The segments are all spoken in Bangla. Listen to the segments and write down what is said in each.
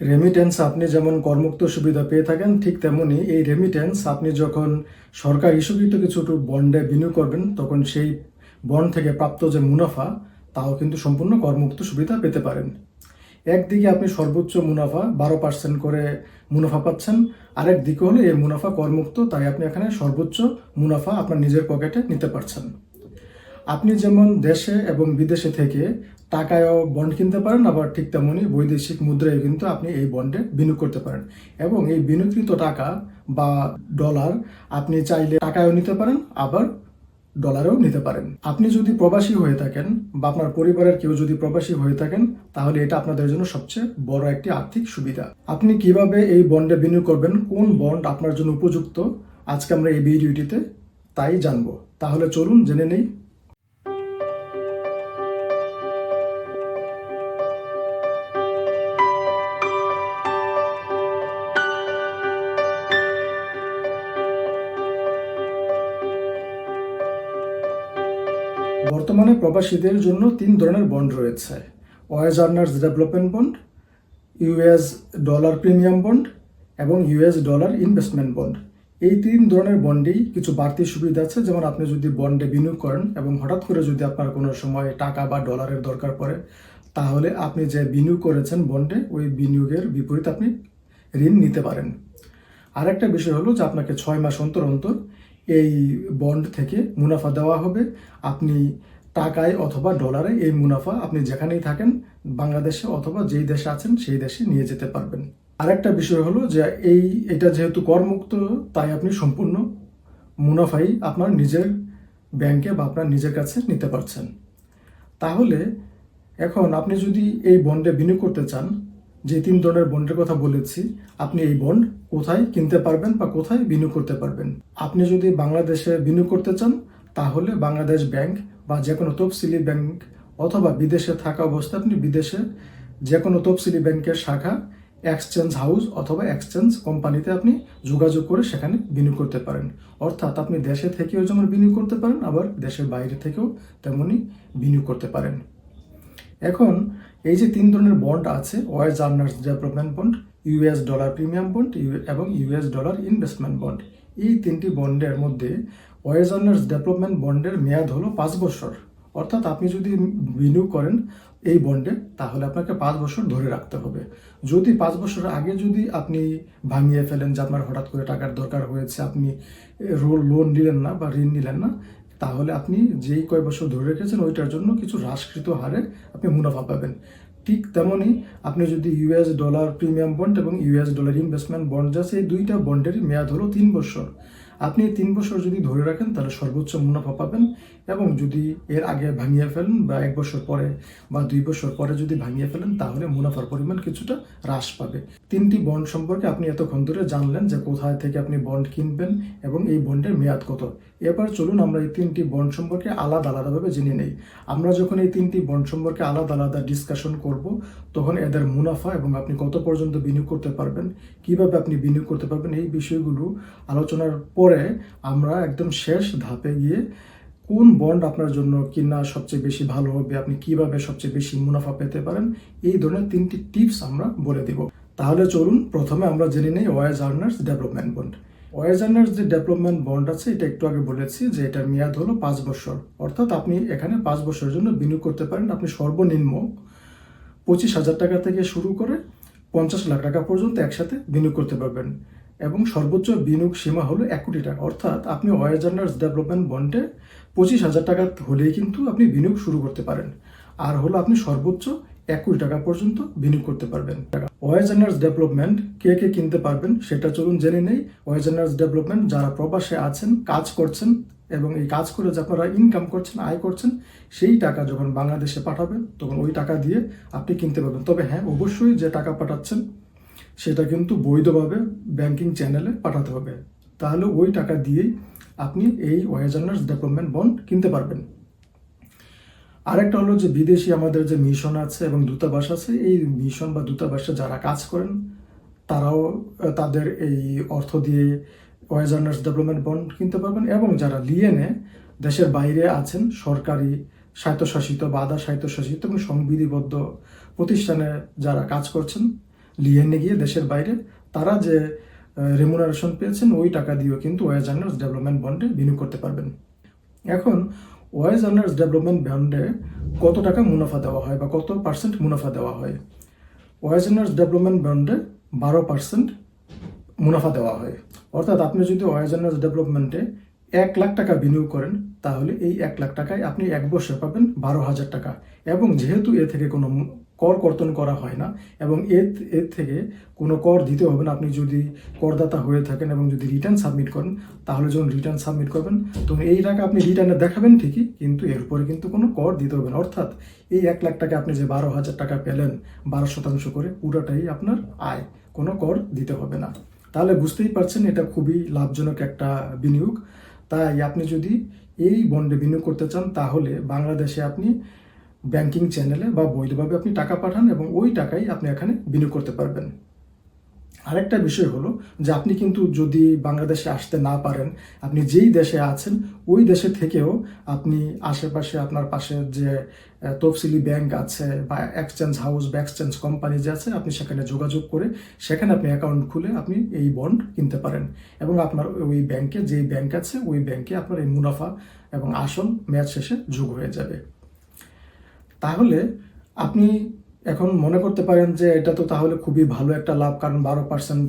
রেমিটেন্স আপনি যেমন করমুক্ত সুবিধা পেয়ে থাকেন, ঠিক তেমনি এই রেমিটেন্স আপনি যখন সরকার ইস্যুকৃত কিছু বন্ডে বিনিয়োগ করবেন, তখন সেই বন্ড থেকে প্রাপ্ত যে মুনাফা, তাও কিন্তু সম্পূর্ণ করমুক্ত সুবিধা পেতে পারেন। একদিকে আপনি সর্বোচ্চ মুনাফা, বারো পার্সেন্ট করে মুনাফা পাচ্ছেন, আরেক দিকে হলে এই মুনাফা করমুক্ত, তাই আপনি এখানে সর্বোচ্চ মুনাফা আপনার নিজের পকেটে নিতে পারছেন। আপনি যেমন দেশে এবং বিদেশে থেকে টাকায়ও বন্ড কিনতে পারেন, আবার ঠিক তেমনই বৈদেশিক মুদ্রায় কিন্তু আপনি এই বন্ডে বিনিয়োগ করতে পারেন। এবং এই বিনিয়োগকৃত টাকা বা ডলার আপনি চাইলে টাকায়ও নিতে পারেন, আবার ডলারেও নিতে পারেন। আপনি যদি প্রবাসী হয়ে থাকেন বা আপনার পরিবারের কেউ যদি প্রবাসী হয়ে থাকেন, তাহলে এটা আপনাদের জন্য সবচেয়ে বড় একটি আর্থিক সুবিধা। আপনি কীভাবে এই বন্ডে বিনিয়োগ করবেন, কোন বন্ড আপনার জন্য উপযুক্ত, আজকে আমরা এই ভিডিওটিতে তাই জানব। তাহলে চলুন জেনে নেই। বর্তমানে প্রবাসীদের জন্য তিন ধরনের বন্ড রয়েছে। Wage earners development bond, US dollar premium bond এবং ইউএস ডলার ইনভেস্টমেন্ট বন্ড। এই তিন ধরনের বন্ডেই কিছু বাড়তি সুবিধা আছে, যেমন আপনি যদি বন্ডে বিনিয়োগ করেন এবং হঠাৎ করে যদি আপনার কোনো সময় টাকা বা ডলারের দরকার পড়ে, তাহলে আপনি যে বিনিয়োগ করেছেন বন্ডে, ওই বিনিয়োগের বিপরীত আপনি ঋণ নিতে পারেন। আরেকটা বিষয় হলো যে আপনাকে ছয় মাস অন্তর অন্তর এই বন্ড থেকে মুনাফা দেওয়া হবে। আপনি টাকায় অথবা ডলারে এই মুনাফা আপনি যেখানেই থাকেন, বাংলাদেশে অথবা যেই দেশে আছেন, সেই দেশে নিয়ে যেতে পারবেন। আরেকটা বিষয় হলো যে এই, এটা যেহেতু করমুক্ত, তাই আপনি সম্পূর্ণ মুনাফাই আপনার নিজের ব্যাংকে বা আপনার নিজের কাছে নিতে পারছেন। তাহলে এখন আপনি যদি এই বন্ডে বিনিয়োগ করতে চান যে তিন ধরনের বন্ডের কথা বলেছি, আপনি এই বন্ড কোথায় কিনতে পারবেন বা কোথায় বিনিয়োগ করতে পারবেন। আপনি যদি বাংলাদেশে বিনিয়োগ করতে চান, তাহলে বাংলাদেশ ব্যাংক বা যে কোনো তফসিলি ব্যাংক অথবা বিদেশে থাকা অবস্থায় আপনি বিদেশে যে কোনো তফসিলি ব্যাংকের শাখা, এক্সচেঞ্জ হাউস অথবা এক্সচেঞ্জ কোম্পানিতে আপনি যোগাযোগ করে সেখানে বিনিয়োগ করতে পারেন। অর্থাৎ আপনি দেশে থেকেও যেমন বিনিয়োগ করতে পারেন, আবার দেশের বাইরে থেকেও তেমনই বিনিয়োগ করতে পারেন। এখন এই যে তিন ধরনের বন্ড আছে wage earners development bond US dollar premium bond এবং ইউএস ডলার ইনভেস্টমেন্ট বন্ড এই তিনটি বন্ডের মধ্যে ওয়েজ আর্নার্স ডেভেলপমেন্ট বন্ডের মেয়াদ হলো পাঁচ বছর। অর্থাৎ আপনি যদি বিনিয়োগ করেন এই বন্ডে তাহলে আপনাকে পাঁচ বছর ধরে রাখতে হবে। যদি পাঁচ বছর আগে যদি আপনি ভাঙিয়ে ফেলেন যে আপনার হঠাৎ করে টাকার দরকার হয়েছে, আপনি লোন নিলেন না বা ঋণ নিলেন না তাহলে আপনি যেই কয় বছর ধরে রেখেছেন, ওইটার জন্য কিছু হ্রাসকৃত হারে আপনি মুনাফা পাবেন। ঠিক তেমনই আপনি যদি ইউএস ডলার প্রিমিয়াম বন্ড এবং ইউএস ডলার ইনভেস্টমেন্ট বন্ড আছে এই দুইটা বন্ডের মেয়াদ হলো তিন বছর। আপনি তিন বছর যদি ধরে রাখেন, তাহলে সর্বোচ্চ মুনাফা পাবেন এবং যদি এর আগে ভাঙিয়ে ফেলেন বা এক বছর পরে বা দুই বছর পরে যদি ভাঙিয়ে ফেলেন, তাহলে মুনাফার পরিমাণ কিছুটা হ্রাস পাবে। তিনটি বন্ড সম্পর্কে আপনি এতক্ষণ ধরে জানলেন যে কোথায় থেকে আপনি বন্ড কিনবেন এবং এই বন্ডের মেয়াদ কত। এবার চলুন আমরা এই তিনটি বন্ড সম্পর্কে আলাদা আলাদাভাবে জেনে নেই। আমরা যখন এই তিনটি বন্ড সম্পর্কে আলাদা আলাদা ডিসকাশন করব, তখন এদের মুনাফা এবং আপনি কত পর্যন্ত বিনিয়োগ করতে পারবেন, কীভাবে আপনি বিনিয়োগ করতে পারবেন, এই বিষয়গুলো আলোচনার পরে আমরা একদম শেষ ধাপে গিয়ে কোন বন্ড আপনার জন্য কিনা সবচেয়ে বেশি ভালো হবে, আপনি কীভাবে সবচেয়ে বেশি মুনাফা পেতে পারেন, এই ধরনের তিনটি টিপস আমরা বলে দিব। তাহলে চলুন প্রথমে আমরা জেনে নিই wise earners development bond. Wise earners যে ডেভেলপমেন্ট বন্ড আছে, এটা একটু আগে বলেছি যে এটার মেয়াদ হলো পাঁচ বছর। অর্থাৎ আপনি এখানে পাঁচ বছরের জন্য বিনিয়োগ করতে পারেন। আপনি সর্বনিম্ন পঁচিশ হাজার টাকা থেকে শুরু করে পঞ্চাশ লাখ টাকা পর্যন্ত একসাথে বিনিয়োগ করতে পারবেন। এবং সর্বোচ্চ বিনিয়োগ সীমা হলো এক কোটি টাকা। অর্থাৎ আপনি ওয়াইজ আর্নার্স ডেভেলপমেন্ট বন্ডে পঁচিশ হাজার টাকা হলেই কিন্তু আপনি বিনিয়োগ শুরু করতে পারেন। আর হলো আপনি সর্বোচ্চ এক কোটি টাকা পর্যন্ত বিনিয়োগ করতে পারবেন। ওয়াইজ ডেভেলপমেন্ট কে কে কিনতে পারবেন সেটা চলুন জেনে নেই। ওয়াইজ ডেভেলপমেন্ট যারা প্রবাসে আছেন, কাজ করছেন এবং এই কাজ করে যে আপনারা ইনকাম করছেন, আয় করছেন, সেই টাকা যখন বাংলাদেশে পাঠাবেন, তখন ওই টাকা দিয়ে আপনি কিনতে পারবেন। তবে হ্যাঁ অবশ্যই যে টাকা পাঠাচ্ছেন, সেটা কিন্তু বৈধভাবে ব্যাংকিং চ্যানেলে পাঠাতে হবে। তাহলে ওই টাকা দিয়েই আপনি এই ওয়েজ আর্নার্স ডেভেলপমেন্ট বন্ড কিনতে পারবেন। আরেকটা হলো যে বিদেশি আমাদের যে মিশন আছে এবং দূতাবাস আছে, এই মিশন বা দূতাবাসে যারা কাজ করেন, তারাও তাদের এই অর্থ দিয়ে ওয়েজ আর্নার্স ডেভেলপমেন্ট বন্ড কিনতে পারবেন এবং যারা লিয়েনে দেশের বাইরে আছেন, সরকারি, স্বায়ত্তশাসিত বা আধা স্বায়ত্তশাসিত এবং সংবিধিবদ্ধ প্রতিষ্ঠানে যারা কাজ করছেন লিয়েনে গিয়ে দেশের বাইরে, তারা যে রেমুনারেশন পেয়েছেন, ওই টাকা দিয়েও কিন্তু ওয়েজ আর্নার্স ডেভেলপমেন্ট বন্ডে বিনিয়োগ করতে পারবেন। এখন ওয়েজ আর্নার্স ডেভেলপমেন্ট বন্ডে কত টাকা মুনাফা দেওয়া হয় বা কত পার্সেন্ট মুনাফা দেওয়া হয়? ওয়েজ আর্নার্স ডেভেলপমেন্ট বন্ডে বারো পার্সেন্ট মুনাফা দেওয়া হয়। অর্থাৎ আপনি যদি ওয়েজ আর্নার্স ডেভেলপমেন্টে এক লাখ টাকা বিনিয়োগ করেন, তাহলে এই এক লাখ টাকায় আপনি এক বছর পাবেন বারো হাজার টাকা। এবং যেহেতু এ থেকে কোনো কর কর্তন করা হয় না এবং এর এর থেকে কোনো কর দিতে হবে না। আপনি যদি করদাতা হয়ে থাকেন এবং যদি রিটার্ন সাবমিট করেন, তাহলে যখন রিটার্ন সাবমিট করবেন, তখন এই টাকা আপনি রিটার্নে দেখাবেন ঠিকই, কিন্তু এর উপরে কিন্তু কোনো কর দিতে হবে না। অর্থাৎ এই এক লাখ টাকা আপনি যে বারো হাজার টাকা পেলেন, বারো শতাংশ করে, পুরোটাই আপনার আয়, কোনো কর দিতে হবে না। তাহলে বুঝতেই পারছেন, এটা খুবই লাভজনক একটা বিনিয়োগ। তাই আপনি যদি এই বন্ডে বিনিয়োগ করতে চান, তাহলে বাংলাদেশে আপনি ব্যাংকিং চ্যানেলে বা বৈধভাবে আপনি টাকা পাঠান এবং ওই টাকাই আপনি এখানে বিনিয়োগ করতে পারবেন। আরেকটা বিষয় হলো যে আপনি কিন্তু যদি বাংলাদেশে আসতে না পারেন, আপনি যেই দেশে আছেন, ওই দেশে থেকেও আপনি আশেপাশে আপনার পাশে যে তফসিলি ব্যাংক আছে বা এক্সচেঞ্জ হাউস বা এক্সচেঞ্জ কোম্পানি যে আছে, আপনি সেখানে যোগাযোগ করে সেখানে আপনি অ্যাকাউন্ট খুলে আপনি এই বন্ড কিনতে পারেন এবং আপনার ওই ব্যাংকে, যেই ব্যাংক আছে, ওই ব্যাংকে আপনার এই মুনাফা এবং আসল মেয়াদ শেষে যোগ হয়ে যাবে। তাহলে আপনি এখন মনে করতে পারেন যে এটা তো তাহলে খুবই ভালো একটা লাভ, কারণ বারো পার্সেন্ট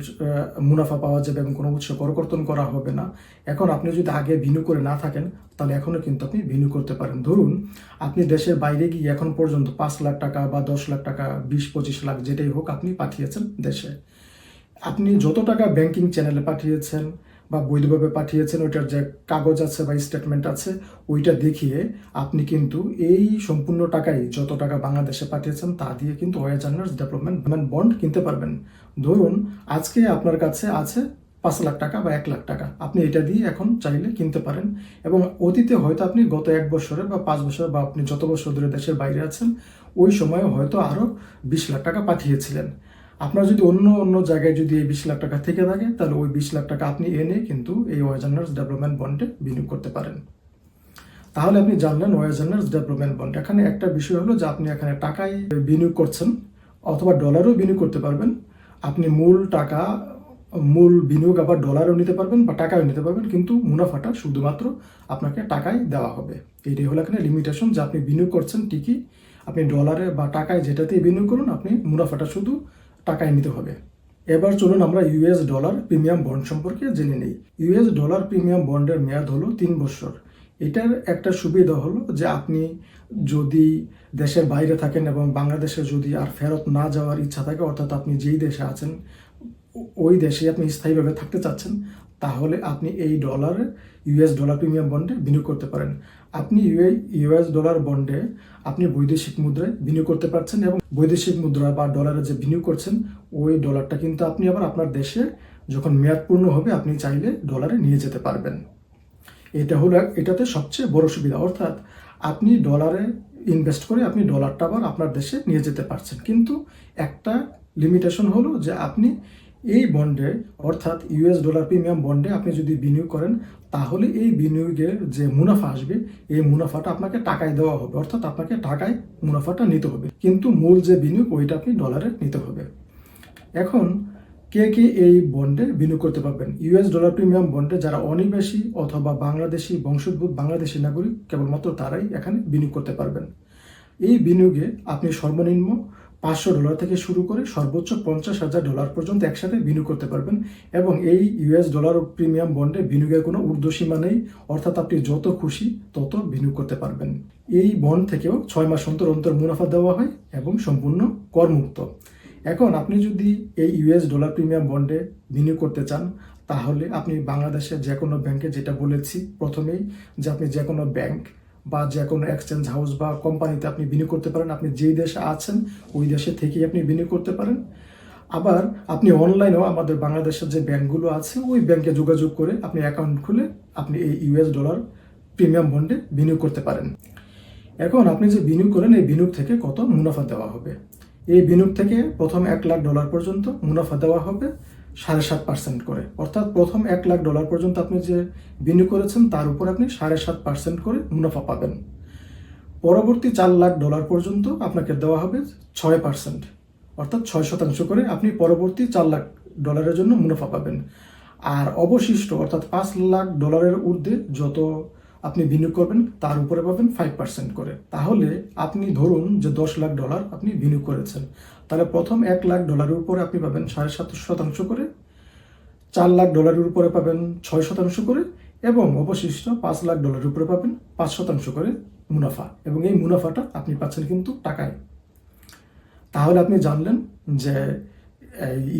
মুনাফা পাওয়া যাবে এবং কোনো উৎস করকর্তন করা হবে না। এখন আপনি যদি আগে ভিনু করে না থাকেন, তাহলে এখনও কিন্তু আপনি ভিনু করতে পারেন। ধরুন, আপনি দেশের বাইরে গিয়ে এখন পর্যন্ত পাঁচ লাখ টাকা বা দশ লাখ টাকা, বিশ, পঁচিশ লাখ যেটাই হোক আপনি পাঠিয়েছেন দেশে। আপনি যত টাকা ব্যাংকিং চ্যানেলে পাঠিয়েছেন বা বৈধভাবে পাঠিয়েছেন, ওইটার যে কাগজ আছে বা স্টেটমেন্ট আছে, ওইটা দেখিয়ে আপনি কিন্তু এই সম্পূর্ণ টাকাই যত টাকা বাংলাদেশে পাঠিয়েছেন, তা দিয়ে কিন্তু ওয়েজ আর্নার্স ডেভেলপমেন্ট বন্ড কিনতে পারবেন। ধরুন, আজকে আপনার কাছে আছে পাঁচ লাখ টাকা বা এক লাখ টাকা। আপনি এটা দিয়ে এখন চাইলে কিনতে পারেন এবং অতীতে হয়তো আপনি গত এক বছরে বা পাঁচ বছর বা আপনি যত বছর ধরে দেশের বাইরে আছেন, ওই সময়ে হয়তো আরও বিশ লাখ টাকা পাঠিয়েছিলেন। আপনার যদি অন্য অন্য জায়গায় যদি এই বিশ লাখ টাকা থেকে থাকে, তাহলে ওই বিশ লাখ টাকা আপনি এনে কিন্তু এই ওয়েজার্নার্স ডেভেলপমেন্ট বন্ডে বিনিয়োগ করতে পারেন। তাহলে আপনি জানলেন ওয়েজার্নার্স ডেভেলপমেন্ট বন্ড এখানে একটা বিষয় হলো যে আপনি এখানে টাকায় বিনিয়োগ করছেন অথবা ডলারও বিনিয়োগ করতে পারবেন। আপনি মূল টাকা, মূল বিনিয়োগ আবার ডলারও নিতে পারবেন বা টাকাও নিতে পারবেন, কিন্তু মুনাফাটা শুধুমাত্র আপনাকে টাকায় দেওয়া হবে। এইটাই হলো এখানে লিমিটেশন যে আপনি বিনিয়োগ করছেন ঠিকই। আপনি ডলারে বা টাকায় যেটাতেই বিনিয়োগ করুন, আপনি মুনাফাটা শুধু টাকায় নিতে হবে। এবার চলুন আমরা ইউএস ডলার প্রিমিয়াম বন্ড সম্পর্কে জেনে নিই। ইউএস ডলার প্রিমিয়াম বন্ডের মেয়াদ হলো তিন বছর। এটার একটা সুবিধা হলো যে আপনি যদি দেশের বাইরে থাকেন এবং বাংলাদেশে যদি আর ফেরত না যাওয়ার ইচ্ছা থাকে, অর্থাৎ আপনি যেই দেশে আছেন, ওই দেশে আপনি স্থায়ীভাবে থাকতে চাচ্ছেন, তাহলে আপনি এই ডলারে ইউএস ডলার প্রিমিয়াম বন্ডে বিনিয়োগ করতে পারেন। আপনি ইউএ ইউএস ডলার বন্ডে আপনি বৈদেশিক মুদ্রায় বিনিয়োগ করতে পারছেন এবং বৈদেশিক মুদ্রা বা ডলারে যে বিনিয়োগ করছেন, ওই ডলারটা কিন্তু আপনি আবার আপনার দেশে যখন মেয়াদ পূর্ণ হবে, আপনি চাইলে ডলারে নিয়ে যেতে পারবেন। এটা হলো এটাতে সবচেয়ে বড় সুবিধা। অর্থাৎ আপনি ডলারে ইনভেস্ট করে আপনি ডলারটা আবার আপনার দেশে নিয়ে যেতে পারছেন। কিন্তু একটা লিমিটেশন হলো যে আপনি এই বন্ডে অর্থাৎ ইউএস ডলার প্রিমিয়াম বন্ডে আপনি যদি বিনিয়োগ করেন, তাহলে এই বিনিয়োগের যে মুনাফা আসবে, এই মুনাফাটা আপনাকে টাকায় দেওয়া হবে। অর্থাৎ আপনাকে টাকায় মুনাফাটা নিতে হবে। কিন্তু মূল যে বিনিয়োগ, ওইটা আপনি ডলারে নিতে হবে। এখন, কে কে এই বন্ডে বিনিয়োগ করতে পারবেন? ইউএস ডলার প্রিমিয়াম বন্ডে যারা অনিবাসী অথবা বাংলাদেশি বংশোদ্ভূত বাংলাদেশি নাগরিক, কেবলমাত্র তারাই এখানে বিনিয়োগ করতে পারবেন। এই বিনিয়োগে আপনি সর্বনিম্ন পাঁচশো ডলার থেকে শুরু করে সর্বোচ্চ পঞ্চাশ হাজার ডলার পর্যন্ত একসাথে বিনিয়োগ করতে পারবেন এবং এই ইউএস ডলার প্রিমিয়াম বন্ডে বিনিয়োগের কোনো ঊর্ধ্বসীমা নেই, অর্থাৎ আপনি যত খুশি তত বিনিয়োগ করতে পারবেন। এই বন্ড থেকেও ছয় মাস অন্তর অন্তর মুনাফা দেওয়া হয় এবং সম্পূর্ণ করমুক্ত। এখন আপনি যদি এই ইউএস ডলার প্রিমিয়াম বন্ডে বিনিয়োগ করতে চান, তাহলে আপনি বাংলাদেশের যে কোনো ব্যাংকে যেটা বলেছি প্রথমেই, যে আপনি যে কোনো ব্যাংক বা যে কোনো এক্সচেঞ্জ হাউস বা কোম্পানিতে আপনি বিনিয়োগ করতে পারেন, আপনি যেই দেশে আছেন, ওই দেশে থেকেই আপনি বিনিয়োগ করতে পারেন। আবার আপনি অনলাইনেও আমাদের বাংলাদেশের যে ব্যাংকগুলো আছে, ওই ব্যাংকে যোগাযোগ করে আপনি অ্যাকাউন্ট খুলে আপনি এই ইউএস ডলার প্রিমিয়াম বন্ডে বিনিয়োগ করতে পারেন। এখন আপনি যে বিনিয়োগ করেন, এই বিনিয়োগ থেকে কত মুনাফা দেওয়া হবে? এই বিনিয়োগ থেকে প্রথম এক লাখ ডলার পর্যন্ত মুনাফা দেওয়া হবে। সাড়ে সাত পার্সেন্ট করে। অর্থাৎ প্রথম এক লাখ ডলার পর্যন্ত আপনি যে বিনিয়োগ করেছেন, তার উপর আপনি সাড়ে সাত পার্সেন্ট করে মুনাফা পাবেন। পরবর্তী চার লাখ ডলার পর্যন্ত আপনাকে দেওয়া হবে ছয় পার্সেন্ট অর্থাৎ ছয় শতাংশ করে আপনি পরবর্তী চার লাখ ডলারের জন্য মুনাফা পাবেন। আর অবশিষ্ট, অর্থাৎ পাঁচ লাখ ডলারের ঊর্ধ্বে যত আপনি বিনিয়োগ করবেন, তার উপরে পাবেন ফাইভ পার্সেন্ট করে। তাহলে আপনি ধরুন যে দশ লাখ ডলার আপনি বিনিয়োগ করেছেন। তাহলে প্রথম এক লাখ ডলারের উপরে আপনি পাবেন সাড়ে সাত শতাংশ করে, চার লাখ ডলারের উপরে পাবেন ছয় শতাংশ করে এবং অবশিষ্ট পাঁচ লাখ ডলারের উপরে পাবেন পাঁচ শতাংশ করে মুনাফা। এবং এই মুনাফাটা আপনি পাচ্ছেন কিন্তু টাকায়। তাহলে আপনি জানলেন যে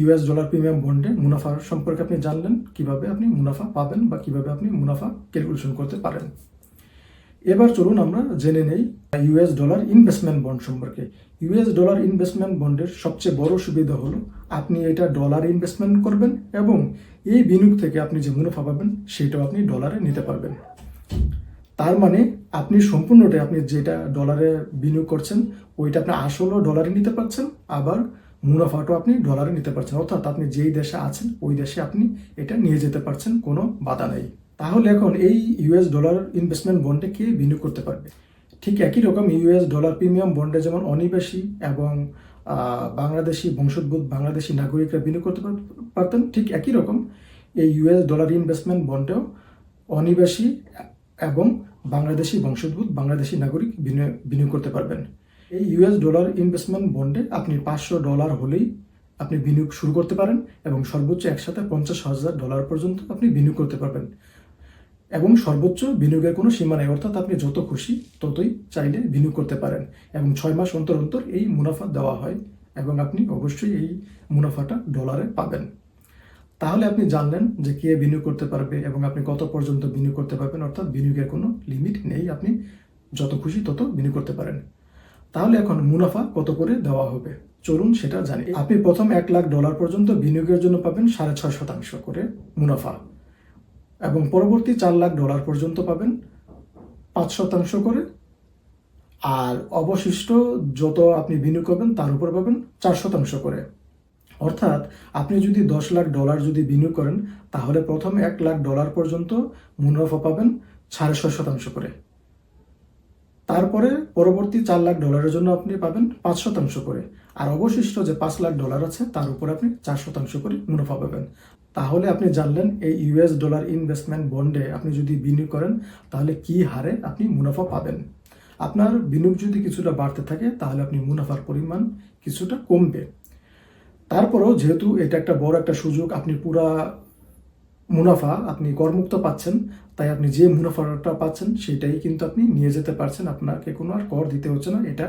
ইউএস ডলার প্রিমিয়াম বন্ডে মুনাফা সম্পর্কে আপনি জানলেন, কীভাবে আপনি মুনাফা পাবেন বা কীভাবে আপনি মুনাফা ক্যালকুলেশন করতে পারেন। এবার চলুন আমরা জেনে নেই ইউএস ডলার ইনভেস্টমেন্ট বন্ড সম্পর্কে। ইউএস ডলার ইনভেস্টমেন্ট বন্ডের সবচেয়ে বড় সুবিধা হলো, আপনি এটা ডলার ইনভেস্টমেন্ট করবেন এবং এই বিনিয়োগ থেকে আপনি যে মুনাফা পাবেন, সেটাও আপনি ডলারে নিতে পারবেন। তার মানে আপনি সম্পূর্ণটাই আপনি যেটা ডলারে বিনিয়োগ করছেন, ওইটা আপনি আসলও ডলারে নিতে পারছেন, আবার মুনাফাটাও আপনি ডলারে নিতে পারছেন, অর্থাৎ আপনি যেই দেশে আছেন, ওই দেশে আপনি এটা নিয়ে যেতে পারছেন, কোনো বাধা নেই। তাহলে এখন এই ইউএস ডলার ইনভেস্টমেন্ট বন্ডে কে বিনিয়োগ করতে পারবে? ঠিক একই রকম ইউএস ডলার প্রিমিয়াম বন্ডে যেমন অনিবাসী এবং বাংলাদেশি বংশোদ্ভূত বাংলাদেশি নাগরিকরা বিনিয়োগ করতে পারতেন, ঠিক একই রকম এই ইউএস ডলার ইনভেস্টমেন্ট বন্ডেও অনিবাসী এবং বাংলাদেশি বংশোদ্ভূত বাংলাদেশি নাগরিক বিনিয়োগ করতে পারবেন। এই ইউএস ডলার ইনভেস্টমেন্ট বন্ডে আপনি পাঁচশো ডলার হলেই আপনি বিনিয়োগ শুরু করতে পারেন এবং সর্বোচ্চ একসাথে পঞ্চাশ হাজার ডলার পর্যন্ত আপনি বিনিয়োগ করতে পারবেন। এবং সর্বোচ্চ বিনিয়োগের কোনো সীমা নেই, অর্থাৎ আপনি যত খুশি ততই চাইলে বিনিয়োগ করতে পারেন এবং ছয় মাস অন্তর অন্তর এই মুনাফা দেওয়া হয় এবং আপনি অবশ্যই এই মুনাফাটা ডলারে পাবেন। তাহলে আপনি জানলেন যে কে বিনিয়োগ করতে পারবে এবং আপনি কত পর্যন্ত বিনিয়োগ করতে পারবেন, অর্থাৎ বিনিয়োগের কোনো লিমিট নেই, আপনি যত খুশি তত বিনিয়োগ করতে পারেন। তাহলে এখন মুনাফা কত করে দেওয়া হবে? চলুন সেটা জানি। আপনি প্রথম এক লাখ ডলার পর্যন্ত বিনিয়োগের জন্য পাবেন সাড়ে ছয় শতাংশ করে মুনাফা এবং পরবর্তী চার লাখ ডলার পর্যন্ত পাবেন পাঁচ শতাংশ করে। আর অবশিষ্ট যত আপনি বিনিয়োগ করবেন তার উপর পাবেন চার শতাংশ করে। অর্থাৎ আপনি যদি দশ লাখ ডলার যদি বিনিয়োগ করেন, তাহলে প্রথম এক লাখ ডলার পর্যন্ত মুনাফা পাবেন সাড়ে ছয় শতাংশ করে। তারপরে পরবর্তী চার লাখ ডলারের জন্য আপনি পাবেন পাঁচ শতাংশ করে। আর অবশিষ্ট যে পাঁচ লাখ ডলার আছে, তার উপর আপনি চার শতাংশ করে মুনাফা পাবেন। তাহলে আপনি জানলেন, এই ইউএস ডলার ইনভেস্টমেন্ট বন্ডে আপনি যদি বিনিয়োগ করেন, তাহলে কি হারে আপনি মুনাফা পাবেন? আপনার বিনিয়োগ যদি কিছুটা বাড়তে থাকে, তাহলে আপনি মুনাফার পরিমাণ কিছুটা কমবে। তারপরেও যেহেতু এটা একটা বড় একটা সুযোগ, আপনি পুরা মুনাফা আপনি করমুক্ত পাচ্ছেন, তাই আপনি যে মুনাফাটা পাচ্ছেন সেটাই কিন্তু আপনি নিয়ে যেতে পারছেন। আপনাকে কোনো আর কর দিতে হচ্ছে না, এটা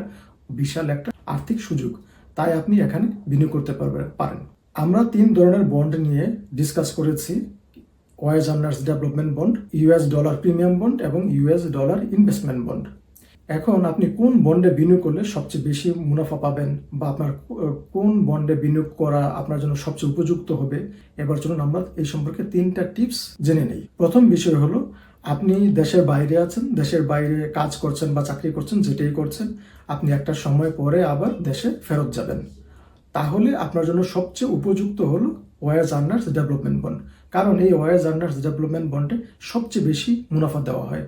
বিশাল একটা আর্থিক সুযোগ। তাই আপনি এখানে বিনিয়োগ করতে পারবে, পারেন। আমরা তিন ধরনের বন্ড নিয়ে ডিসকাস করেছি। Wage earners development bond US dollar premium bond এবং ইউএস ডলার ইনভেস্টমেন্ট বন্ড এখন আপনি কোন বন্ডে বিনিয়োগ করলে সবচেয়ে বেশি মুনাফা পাবেন? বা আপনার কোন বন্ডে বিনিয়োগ করা আপনার জন্য সবচেয়ে উপযুক্ত হবে? এবার চলুন আমরা এই সম্পর্কে তিনটা টিপস জেনে নেই। প্রথম বিষয় হলো, আপনি দেশের বাইরে আছেন, দেশের বাইরে কাজ করছেন বা চাকরি করছেন, যেটাই করছেন, আপনি একটা সময় পরে আবার দেশে ফেরত যাবেন। তাহলে আপনার জন্য সবচেয়ে উপযুক্ত হলো ওয়াইজ আর্নার্স ডেভেলপমেন্ট বন্ড কারণ এই ওয়াইজ আর্নার্স ডেভেলপমেন্ট বন্ডে সবচেয়ে বেশি মুনাফা দেওয়া হয়।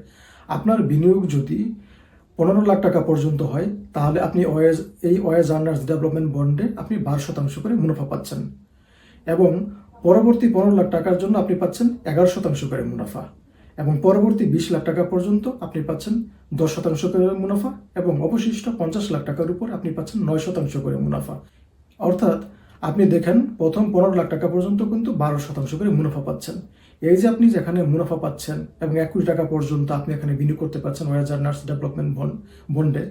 আপনার বিনিয়োগ যদি পনেরো লাখ টাকা পর্যন্ত হয়, তাহলে আপনি ওয়েজ, এই ওয়েজ আর্নার্স ডেভেলপমেন্ট বন্ডে আপনি বারো শতাংশ করে মুনাফা পাচ্ছেন। এবং পরবর্তী পনেরো লাখ টাকার জন্য আপনি পাচ্ছেন এগারো শতাংশ করে মুনাফা। এবং পরবর্তী বিশ লাখ টাকা পর্যন্ত আপনি পাচ্ছেন দশ শতাংশ করে মুনাফা এবং অবশিষ্ট পঞ্চাশ লাখ টাকার উপর আপনি পাচ্ছেন নয় শতাংশ করে মুনাফা। অর্থাৎ আপনি দেখেন, প্রথম পনেরো লাখ টাকা পর্যন্ত কিন্তু বারো শতাংশ করে মুনাফা পাচ্ছেন। এই যে আপনি যেখানে মুনাফা পাচ্ছেন এবং এক কোটি টাকা পর্যন্ত আপনি এখানে বিনিয়োগ করতে পারছেন ওয়াজ আর্নার্স ডেভেলপমেন্ট বন্ড বন্ডে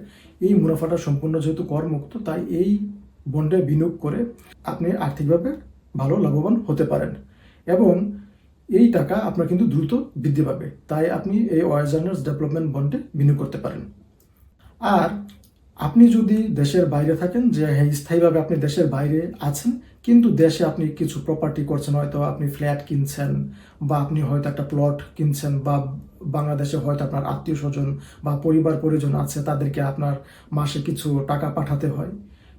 এই মুনাফাটা সম্পূর্ণ যেহেতু করমুক্ত, তাই এই বন্ডে বিনিয়োগ করে আপনি আর্থিকভাবে ভালো, লাভবান হতে পারেন। এবং এই টাকা আপনার কিন্তু দ্রুত বৃদ্ধি পাবে, তাই আপনি এই ওয়াজ আর্নার্স ডেভেলপমেন্ট বন্ডে বিনিয়োগ করতে পারেন। আর আপনি যদি দেশের বাইরে থাকেন, যে হ্যাঁ স্থায়ীভাবে আপনি দেশের বাইরে আছেন কিন্তু দেশে আপনি কিছু প্রপার্টি করছেন, হয়তো আপনি ফ্ল্যাট কিনছেন বা আপনি হয়তো একটা প্লট কিনছেন বা বাংলাদেশে হয়তো আপনার আত্মীয় স্বজন বা পরিবার পরিজন আছে, তাদেরকে আপনার মাসে কিছু টাকা পাঠাতে হয়।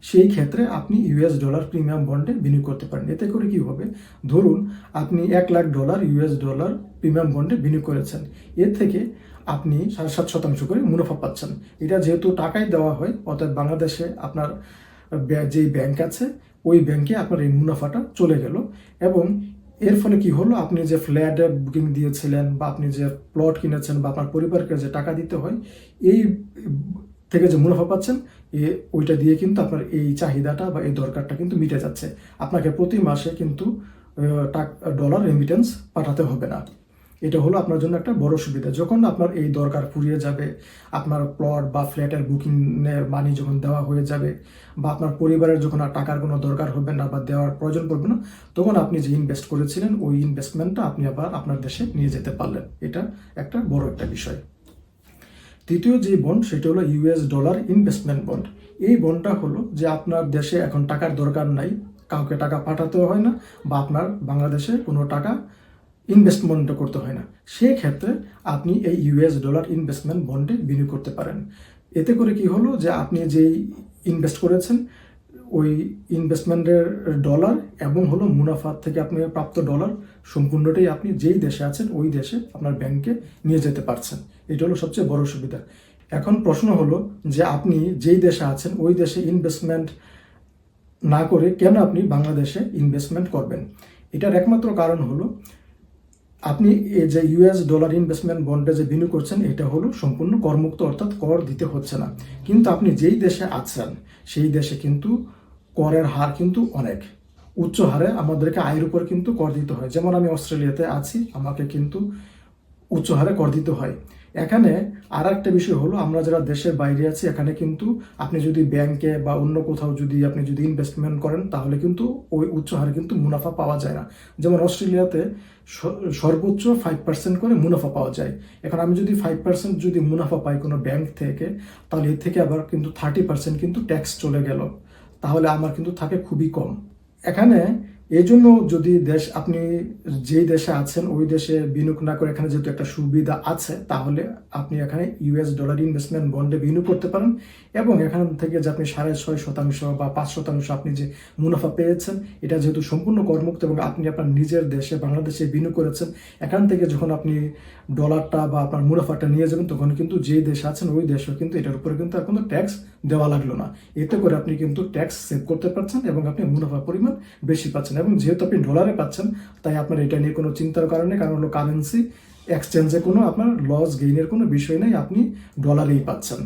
সেই ক্ষেত্রে আপনি ইউএস ডলার প্রিমিয়াম বন্ডে বিনিয়োগ করতে পারেন। এতে করে কি হবে? ধরুন আপনি এক lakh dollar US dollar premium বন্ডে বিনিয়োগ করেছেন। এর থেকে আপনি সাড়ে সাত শতাংশ করে মুনাফা পাচ্ছেন। এটা যেহেতু টাকায় দেওয়া হয় অর্থাৎ বাংলাদেশে আপনার যেই ব্যাংক আছে, ওই ব্যাংকে আপনার এই মুনাফাটা চলে গেল। এবং এর ফলে কি হলো? আপনি যে ফ্ল্যাটের বুকিং দিয়েছিলেন বা আপনি যে প্লট কিনেছেন বা আপনার পরিবারকে যে টাকা দিতে হয়, এই থেকে যে মুনাফা পাচ্ছেন, এ, ওইটা দিয়ে কিন্তু আপনার এই চাহিদাটা বা এই দরকারটা কিন্তু মিটে যাচ্ছে। আপনাকে প্রতি মাসে কিন্তু ডলার রেমিটেন্স পাঠাতে হবে না। এটা হলো আপনার জন্য একটা বড় সুবিধা। যখন আপনার এই দরকার ফুরিয়ে যাবে, আপনার প্লট বা ফ্ল্যাটের বুকিংয়ের মানি যখন দেওয়া হয়ে যাবে, বা আপনার পরিবারের যখন আর টাকার কোনো দরকার হবে না বা দেওয়ার প্রয়োজন পড়বে না, তখন আপনি যে ইনভেস্ট করেছিলেন, ওই ইনভেস্টমেন্টটা আপনি আবার আপনার দেশে নিয়ে যেতে পারলেন। এটা একটা বড় একটা বিষয়। তৃতীয় যে বন্ড সেটা হলো ইউএস ডলার ইনভেস্টমেন্ট বন্ড এই বন্ডটা হলো যে আপনার দেশে এখন টাকার দরকার নাই, কাউকে টাকা পাঠাতেও হয় না, বা আপনার বাংলাদেশে কোনো টাকা ইনভেস্টমেন্ট করতে হয় না। সেক্ষেত্রে আপনি এই ইউএস ডলার ইনভেস্টমেন্ট বন্ডে বিনিয়োগ করতে পারেন। এতে করে কি হলো যে আপনি যেই ইনভেস্ট করেছেন, ওই ইনভেস্টমেন্টের ডলার এবং হলো মুনাফার থেকে আপনি প্রাপ্ত ডলার সম্পূর্ণটাই আপনি যেই দেশে আছেন, ওই দেশে আপনার ব্যাংকে নিয়ে যেতে পারছেন। এটা হলো সবচেয়ে বড় সুবিধা। এখন প্রশ্ন হলো যে আপনি যেই দেশে আছেন, ওই দেশে ইনভেস্টমেন্ট না করে কেন আপনি বাংলাদেশে ইনভেস্টমেন্ট করবেন? এটার একমাত্র কারণ হলো আপনি এই যে ইউএস ডলার ইনভেস্টমেন্ট বন্ডে যে বিনিয়োগ করছেন, এটা হলো সম্পূর্ণ করমুক্ত, অর্থাৎ কর দিতে হচ্ছে না। কিন্তু আপনি যেই দেশে আছেন, সেই দেশে কিন্তু করের হার কিন্তু অনেক। উচ্চ হারে আমাদেরকে আয়ের উপর কিন্তু কর দিতে হয়। যেমন আমি অস্ট্রেলিয়াতে আছি, আমাকে কিন্তু উচ্চ হারে কর দিতে হয়। এখানে আর একটা বিষয় হলো, আমরা যারা দেশের বাইরে আছি, এখানে কিন্তু আপনি যদি ব্যাংকে বা অন্য কোথাও যদি আপনি যদি ইনভেস্টমেন্ট করেন, তাহলে কিন্তু ওই উচ্চ হারে কিন্তু মুনাফা পাওয়া যায় না। যেমন অস্ট্রেলিয়াতে সর্বোচ্চ ফাইভ পার্সেন্ট করে মুনাফা পাওয়া যায়। এখন আমি যদি ফাইভ পার্সেন্ট যদি মুনাফা পাই কোনো ব্যাংক থেকে, তাহলে এর থেকে আবার কিন্তু থার্টি পার্সেন্ট কিন্তু ট্যাক্স চলে গেল। তাহলে আমার কিন্তু থাকে খুবই কম। এখানে এই জন্য যদি দেশ, আপনি যেই দেশে আছেন, ওই দেশে বিনিয়োগ না করে এখানে যেহেতু একটা সুবিধা আছে, তাহলে আপনি এখানে ইউএস ডলার ইনভেস্টমেন্ট বন্ডে বিনিয়োগ করতে পারেন এবং এখান থেকে যে আপনি সাড়ে ছয় শতাংশ বা পাঁচ শতাংশ আপনি যে মুনাফা পেয়েছেন, এটা যেহেতু সম্পূর্ণ করমুক্ত এবং আপনি আপনার নিজের দেশে, বাংলাদেশে বিনিয়োগ করেছেন, এখান থেকে যখন আপনি ডলারটা বা আপনার মুনাফাটা নিয়ে যাবেন, তখন কিন্তু যে দেশে আছেন, ওই দেশেও কিন্তু এটার উপরে কিন্তু এখন ট্যাক্স দেওয়া লাগল না। এতে করে আপনি কিন্তু ট্যাক্স সেভ করতে পারছেন এবং আপনি মুনাফার পরিমাণ বেশি পাচ্ছেন এবং যেহেতু আপনি ডলারে পাচ্ছেন, তাই আপনার এটা নিয়ে কোনো চিন্তার কারণে কারণ হলো কারেন্সি এক্সচেঞ্জে কোনো আপনার লস গেইনের কোনো বিষয় নেই, আপনি ডলারেই পাচ্ছেন।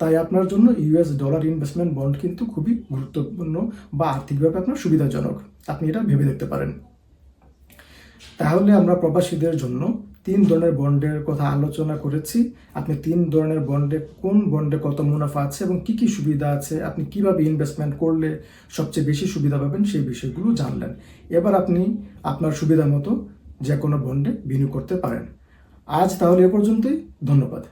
তাই আপনার জন্য ইউএস ডলার ইনভেস্টমেন্ট বন্ড কিন্তু খুবই গুরুত্বপূর্ণ বা আর্থিকভাবে আপনার সুবিধাজনক। আপনি এটা ভেবে দেখতে পারেন। তাহলে আমরা প্রবাসীদের জন্য তিন ধরনের বন্ডের কথা আলোচনা করেছি। আপনি তিন ধরনের বন্ডে কোন বন্ডে কত মুনাফা আছে এবং কি কি সুবিধা আছে? আপনি কীভাবে ইনভেস্টমেন্ট করলে সবচেয়ে বেশি সুবিধা পাবেন সেই বিষয়গুলো জানলেন। এবার আপনি আপনার সুবিধা মতো যে কোনো বন্ডে বিনিয়োগ করতে পারেন। আজ তাহলে এ পর্যন্তই। ধন্যবাদ।